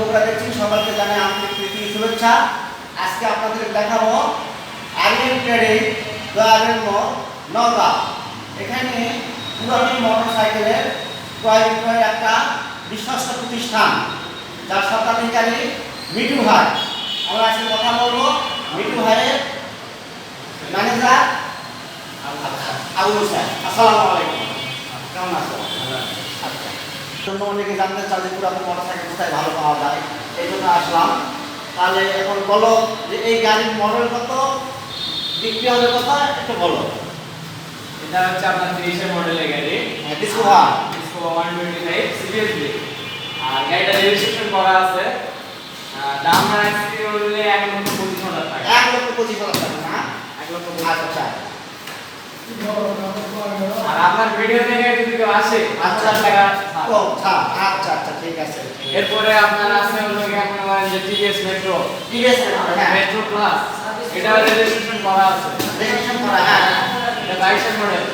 বগুড়া দেখছেন সবাইকে জানাই আন্তরিক প্রীতি শুভেচ্ছা আজকে আপনাদের দেখাবো আরিয়ান ট্রেডিং দয়ালের মোড় নওগাঁ এখানে পুরাতন মোটর সাইকেলের ক্রয় একটা বিশ্বস্ত প্রতিষ্ঠান যার স্বত্বাধিকারী মিঠু ভাই আমরা আজকে কথা বলব মিঠু ভাইয়ের ম্যানেজার আবু স্যার আসসালামু আলাইকুম কেমন আছেন আচ্ছা জন্য অনেকে জানতে চান যে পুরাতন মোটর সাইকেল কোথায় ভালো পাওয়া যায়। এই জন্য আসলাম। তাহলে এখন বলো যে এই গাড়ির মডেল কত? বিক্রি হবে কত একটু বলো। এটা হচ্ছে আপনার তিরিশের মডেলের গাড়ি। হ্যাঁ, Disco One। Disco one twenty five seriously আর গাড়িটা রেজিস্ট্রেশন করা আছে। দাম রাখছি হলে এক লক্ষ পঁচিশ হাজার টাকা। এক লক্ষ পঁচিশ হাজার টাকা না? এক লক্ষ পঁচিশ আচ্ছা। আর আপনার ভিডিও দেখে যদি কেউ আসে আচ্ছা টাকা ও আচ্ছা আচ্ছা আচ্ছা ঠিক আছে এরপরে আপনার আছে হলো কি আপনার বলেন যে টিভিএস মেট্রো ঠিক আছে হ্যাঁ। মেট্রো প্লাস এটা রেজিস্ট্রেশন করা আছে। রেজিস্ট্রেশন করা হ্যাঁ এটা বাইশের মডেল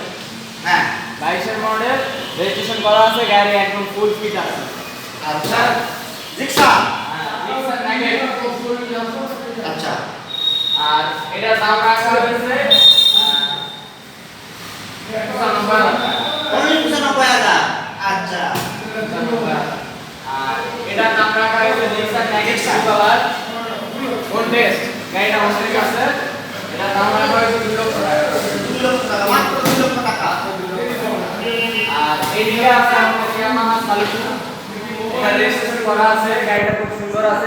হ্যাঁ। বাইশের মডেল রেজিস্ট্রেশন করা আছে গাড়ি একদম ফুল ফিট আছে। আচ্ছা। রিক্সা হ্যাঁ। আচ্ছা। আর এটার দাম রাখা হয়েছে আচ্ছা আর এটার দাম রাখা হয়েছে। এটা রেজিস্ট্রেশন করা আছে গাড়িটা খুব সুন্দর আছে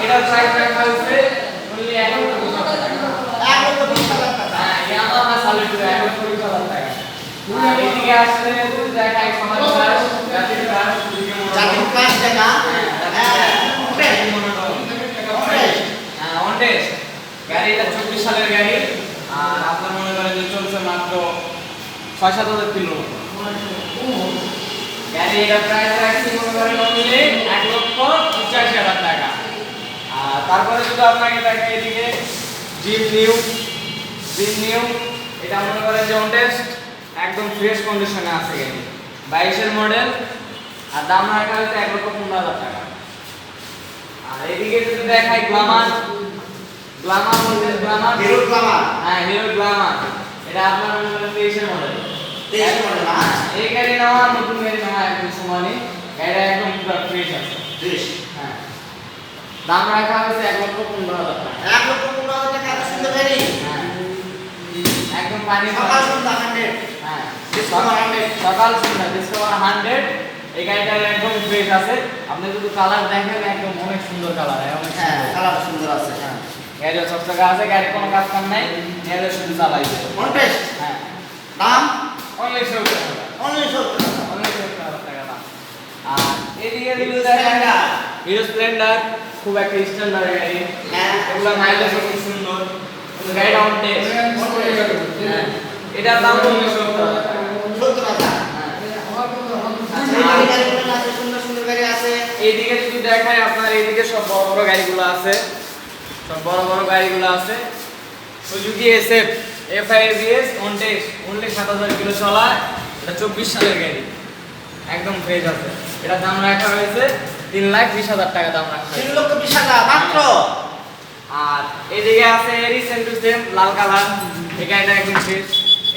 এটার রাখা হয়েছে only এক লক্ষ বিশ হাজার টাকা। এক লক্ষ বিশ হাজার টাকা হ্যাঁ, Yamaha Solution এক লক্ষ বিশ হাজার টাকা। আর এদিকে আসলে যদি দেখাই সমাজ ক্লাস, জাতির ক্লাস, এদিকে মনে জাতির করো- কাজ দেখা হ্যাঁ, হ্যাঁ জাতির ক্লাস, মনে করো। হ্যাঁ, on test। গাড়ি এটা চব্বিশ সালের গাড়ি আর আপনার মনে করেন যে চলছে মাত্র ছয় সাত হাজার কিলো গাড়ি এটা প্রাইস রাখছি মনে করেন এক লক্ষ পঁচাশি হাজার টাকা তারপরে যদি আপনাকে দেখে এদিকে জিম নিউ জিম নিউ এটা মনে করেন যে test একদম ফ্রেশ কন্ডিশনে আছে গাড়ি বাইশের মডেল আর দাম রাখা হয়েছে এক লক্ষ পনেরো হাজার টাকা। আর এদিকে যদি দেখাই গ্লামার গ্লামার বলতে গ্লামার হিরো গ্লামার হ্যাঁ হিরো গ্লামার এটা আপনার মনে করেন তেইশের মডেল 23 এর model, না? এই গাড়ি নেওয়া নতুন গাড়ি নেওয়া একদম সমানই গাড়িটা একদম পুরো ফ্রেশ আছে বেশ হ্যাঁ দাম রাখা হয়েছে এক লক্ষ পনেরো হাজার টাকা। এক লক্ষ পনেরো হাজার টাকা এত সুন্দর গাড়ি হ্যাঁ। একদম পানি সকাল সন্ধ্যা হান্ড্রেড হ্যাঁ। সকাল সন্ধ্যা ডিসকভার হান্ড্রেড এই গাড়িটা একদম ফ্রেশ আছে। আপনি যদি কালার দেখেন একদম অনেক সুন্দর কালার অনেক হ্যাঁ কালার সুন্দর আছে। হ্যাঁ। গাড়ি চকচকা আছে গাড়ি কোনো কাজ কাম নাই। গাড়ি শুধু চালাইছে কন্টেস্ট হ্যাঁ। দাম? অনলি সত্তর অনলি সত্তর অনলি সত্তর টাকা দাম। আর এদিকে। হিরো স্প্লেন্ডার খুব একটা স্ট্যান্ডার্ড গাড়ি হ্যাঁ। এগুলো মাইলেজ খুব সুন্দর। গাড়িটা অন টেস্ট হ্যাঁ এটার দাম হ্যাঁ আচ্ছা। এই গাড়িগুলো আছে সুন্দর সুন্দর গাড়ি আছে। এইদিকে যদি দেখায় আপনার এইদিকে সব বড় বড় গাড়িগুলো আছে। সব বড় বড় গাড়িগুলো আছে। Suzuki SF FI ABS on test only সাত হাজার কিলো চলা। এটা চব্বিশ সালের গাড়ি। একদম ফ্রেশ আছে। এটা দাম রাখা হয়েছে তিন লাখ বিশ হাজার টাকা দাম রাখা তিন লক্ষ বিশ হাজার মাত্র? আর এদিকে আছে এরি সেম টু সেম লাল কালার। এই গাড়িটা একদম ফ্রেশ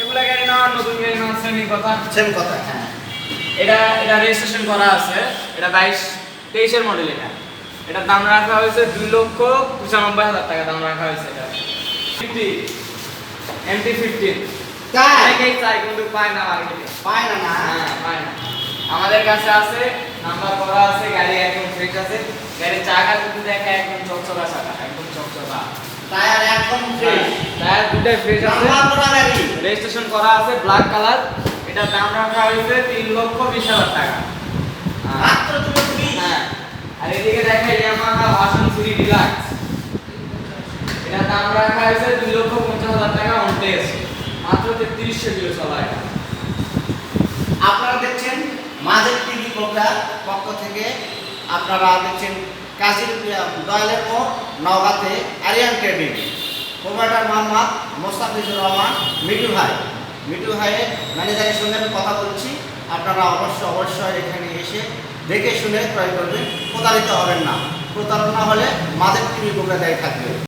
এগুলা গাড়ি নেওয়া নতুন গাড়ি নেওয়া শ্রেণির কথা। সেম কথা। হ্যাঁ। এটা এটা রেজিস্ট্রেশন করা আছে। এটা বাইশ তেইশের মডেল এটা। এটার দাম রাখা হয়েছে দুই লক্ষ পঁচানব্বই হাজার টাকা দাম রাখা হয়েছে এটা। ফিফটি এমটি ফিফটিন চাই কিন্তু পায় না মার্কেটে পায় না না। হ্যাঁ পায় না। আমাদের কাছে আছে নাম্বার করা আছে গাড়ি একদম ফ্রেশ আছে। গাড়ির চাকা যদি দেখে একদম চকচকা চাকা একদম চকচকা। টায়ার একদম ফ্রেশ টায়ার দুটাই ফ্রেশ আছে। নাম্বার করা গাড়ি। রেজিস্ট্রেশন করা আছে ব্ল্যাক কালার এটার দাম রাখা হয়েছে তিন লক্ষ বিশ হাজার টাকা। মাত্র লক্ষ হ্যাঁ আর এদিকে দেখা ইয়ামাহা ভার্সন 3 ডিলাক্স এটার দাম রাখা হয়েছে দুই লক্ষ পঞ্চাশ হাজার টাকা অন টেস্ট মাত্র তেত্রিশশো কিলো চলা এটা। আপনারা দেখছেন মাঝের প্রোগ্রাম পক্ষ থেকে আপনারা দেখছেন কাশির দয়ালের মোড় নওগাঁতে আরিয়ান ট্রেডিং প্রোভাইডার মোহাম্মদ মোস্তাফিজুর রহমান মিটু ভাই। মিটু ভাইয়ের ম্যানেজারের সঙ্গে আমি কথা বলছি। আপনারা অবশ্যই অবশ্যই এখানে এসে দেখে শুনে ক্রয় করবেন। প্রতারিত হবেন না। প্রতারণা হলে মাদের টিভি বলে দেয় থাকবে।